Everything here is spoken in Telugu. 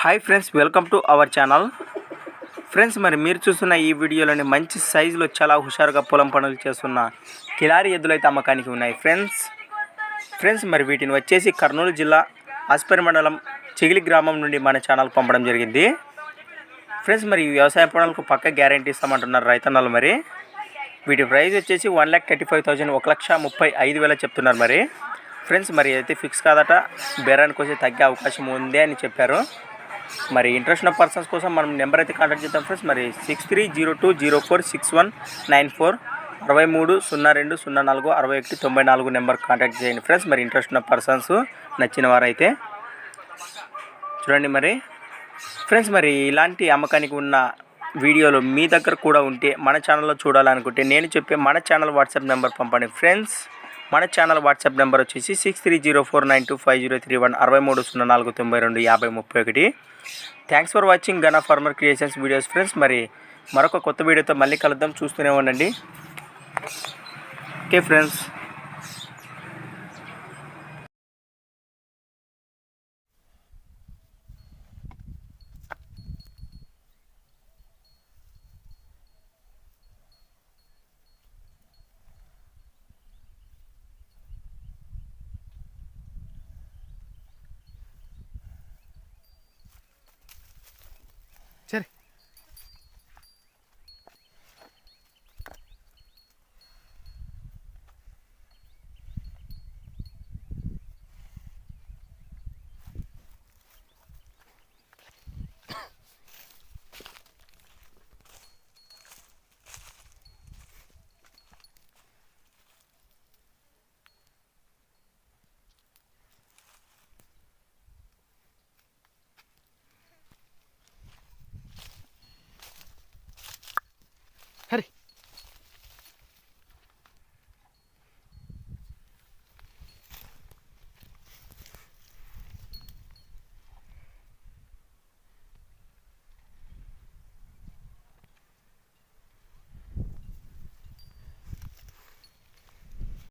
Hi friends welcome to our channel friends మరి మీరు చూస్తున్న ఈ వీడియోలోని మంచి సైజులో చాలా హుషారుగా పొలం పనులు చేస్తున్న కిలారి ఎద్దులైతే అమ్మకానికి ఉన్నాయి ఫ్రెండ్స్ ఫ్రెండ్స్ మరి వీటిని వచ్చేసి కర్నూలు జిల్లా ఆస్పరి మండలం చిగిలి గ్రామం నుండి మన ఛానల్ పంపడం జరిగింది. ఫ్రెండ్స్ మరి వ్యవసాయ పనులకు పక్క గ్యారంటీ ఇస్తామంటున్నారు రైతన్నలు మరి. వీటి ప్రైస్ వచ్చేసి one lakh thirty five thousand ఒక లక్ష ముప్పై ఐదు వేల చెప్తున్నారు మరి. ఫ్రెండ్స్ మరి అయితే ఫిక్స్ కాదట. బేరానికి వచ్చి తగ్గే అవకాశం ఉంది అని చెప్పారు. మరి ఇంట్రెస్ట్ ఉన్న పర్సన్స్ కోసం మనం నెంబర్ అయితే కాంటాక్ట్ చేద్దాం ఫ్రెండ్స్. మరి six three zero two zero four six one nine four అరవై మూడు సున్నా రెండు సున్నా నాలుగు అరవై ఒకటి తొంభై నాలుగు నెంబర్ కాంటాక్ట్ చేయండి ఫ్రెండ్స్. మరి ఇంట్రెస్ట్ ఉన్న పర్సన్స్ నచ్చిన వారైతే చూడండి మరి. ఫ్రెండ్స్ మరి ఇలాంటి అమ్మకానికి ఉన్న వీడియోలు మీ దగ్గర కూడా ఉంటే మన ఛానల్లో చూడాలనుకుంటే నేను చెప్పే మన ఛానల్ వాట్సాప్ నెంబర్ పంపండి ఫ్రెండ్స్. మన ఛానల్ వాట్సాప్ నెంబర్ వచ్చేసి six three zero four nine two five zero three one అరవై మూడు సున్నా నాలుగు తొంభై రెండు యాభై ముప్పై ఒకటి. Thanks for watching gun farmer creations videos friends మరి మరొక కొత్త వీడియోతో మళ్ళీ కలుద్దాం. చూస్తూనే ఉండండి. Okay friends Hari.